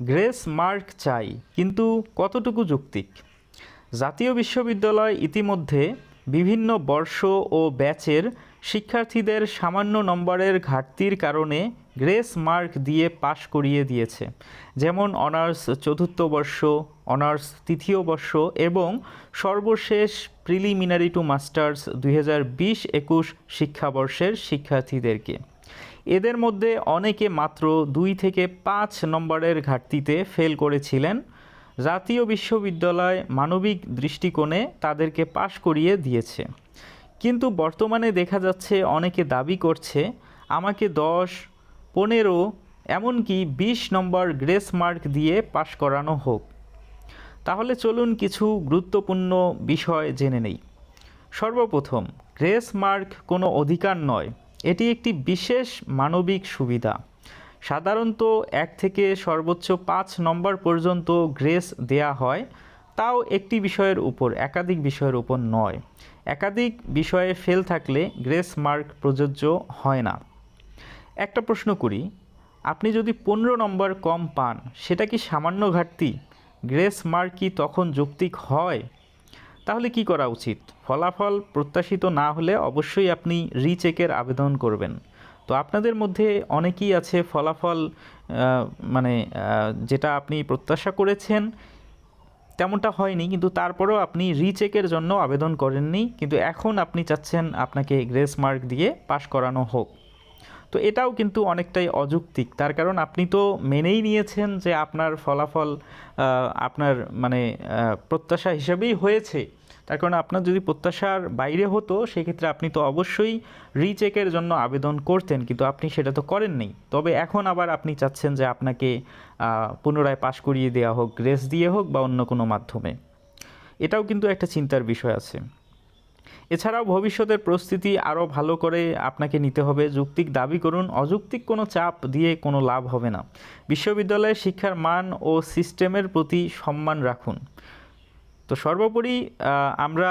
Grace mark চাই, কিন্তু কতটুকু যৌক্তিক? জাতীয় বিশ্ববিদ্যালয় ইতিমধ্যে বিভিন্ন বর্ষ ও ব্যাচের শিক্ষার্থীদের সামান্য নম্বরের ঘাটতির কারণে গ্রেস মার্ক দিয়ে পাশ করিয়ে দিয়েছে, যেমন অনার্স চতুর্থ বর্ষ, অনার্স তৃতীয় বর্ষ এবং সর্বশেষ প্রিলিমিনারি টু মাস্টার্স দুই হাজার বিশ একুশ শিক্ষাবর্ষের শিক্ষার্থীদেরকে। এদের মধ্যে অনেকে মাত্র দুই থেকে পাঁচ নম্বরের ঘাটতিতে ফেল করেছিলেন। জাতীয় বিশ্ববিদ্যালয় মানবিক দৃষ্টিকোণে তাদেরকে পাশ করিয়ে দিয়েছে। কিন্তু বর্তমানে দেখা যাচ্ছে অনেকে দাবি করছে, আমাকে দশ, পনেরো, এমনকি বিশ নম্বর গ্রেস মার্ক দিয়ে পাশ করানো হোক। তাহলে চলুন কিছু গুরুত্বপূর্ণ বিষয় জেনে নেই। সর্বপ্রথম, গ্রেস মার্ক কোনো অধিকার নয়। এটি একটি বিশেষ মানবিক সুবিধা। সাধারণত এক থেকে সর্বোচ্চ পাঁচ নম্বর পর্যন্ত গ্রেস দেয়া হয়, তাও একটি বিষয়ের উপর, একাধিক বিষয়ের উপর নয়। একাধিক বিষয়ে ফেল থাকলে গ্রেস মার্ক প্রযোজ্য হয় না। একটা প্রশ্ন করি, আপনি যদি পনেরো নম্বর কম পান, সেটা কি সামান্য ঘাটতি? গ্রেস মার্ক কি তখন যৌক্তিক হয়? তাহলে কি করা উচিত? ফলাফল প্রত্যাশিত না হলে অবশ্যই আপনি রিচেকের আবেদন করবেন। তো আপনাদের মধ্যে অনেকেই আছে ফলাফল মানে যেটা আপনি প্রত্যাশা করেছেন, তেমনটা হয়নি, কিন্তু তারপরেও আপনি রিচেকের জন্য আবেদন করেননি, কিন্তু এখন আপনি চাচ্ছেন আপনাকে গ্রেস মার্ক দিয়ে পাশ করানো হোক। তো এটাও কিন্তু অনেকটাই অযৌক্তিক। তার কারণ আপনি তো মেনেই নিয়েছেন যে আপনার ফলাফল আপনার মানে প্রত্যাশা হিসেবেই হয়েছে। তার কারণ আপনার যদি প্রত্যাশার বাইরে হতো, সেক্ষেত্রে আপনি তো অবশ্যই রিচেকের জন্য আবেদন করতেন, কিন্তু আপনি সেটা তো করেননি। তবে এখন আবার আপনি চাচ্ছেন যে আপনাকে পুনরায় পাশ করিয়ে দেওয়া হোক গ্রেস দিয়ে হোক বা অন্য কোনো মাধ্যমে। এটাও কিন্তু একটা চিন্তার বিষয় আছে। এছাড়াও ভবিষ্যতের প্রস্তুতি আরও ভালো করে আপনাকে নিতে হবে। যৌক্তিক দাবি করুন, অযৌক্তিক কোনো চাপ দিয়ে কোনো লাভ হবে না। বিশ্ববিদ্যালয়ের শিক্ষার মান ও সিস্টেমের প্রতি সম্মান রাখুন। তো সর্বোপরি আমরা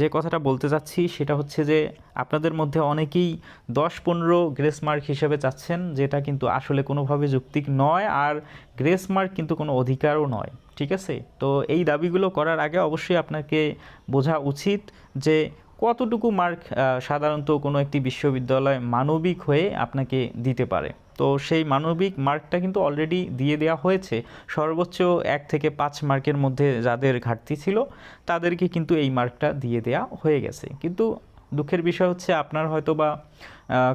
যে কথাটা বলতে চাচ্ছি সেটা হচ্ছে যে, আপনাদের মধ্যে অনেকেই দশ পনেরো গ্রেস মার্ক হিসেবে চাচ্ছেন, যেটা কিন্তু আসলে কোনোভাবে যৌক্তিক নয়, আর গ্রেস মার্ক কিন্তু কোনো অধিকারও নয়। ঠিক আছে? তো এই দাবিগুলো করার আগে অবশ্যই আপনাকে বোঝা উচিত যে কতটুকু মার্ক সাধারণত কোনো একটি বিশ্ববিদ্যালয় মানবিক হয়ে আপনাকে দিতে পারে। তো সেই মানবিক মার্কটা কিন্তু অলরেডি দিয়ে দেওয়া হয়েছে। সর্বোচ্চ এক থেকে পাঁচ মার্কের মধ্যে যাদের ঘাটতি ছিল, তাদেরকে কিন্তু এই মার্কটা দিয়ে দেওয়া হয়ে গেছে। কিন্তু দুঃখের বিষয় হচ্ছে আপনার হয়তো বা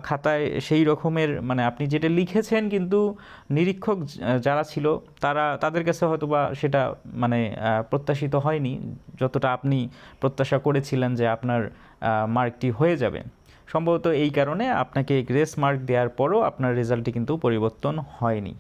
খাতায় সেই রকমের মানে আপনি যেটা লিখেছেন কিন্তু নিরীক্ষক যারা ছিল তারা, তাদের কাছে হয়তো বা সেটা মানে প্রত্যাশিত হয়নি। যতটা আপনি প্রত্যাশা করেছিলেন যে আপনার মার্কটি হয়ে যাবে। সম্ভবত এই কারণে আপনাকে গ্রেস মার্ক দেওয়ার পরও আপনার রেজাল্টটি কিন্তু পরিবর্তন হয়নি।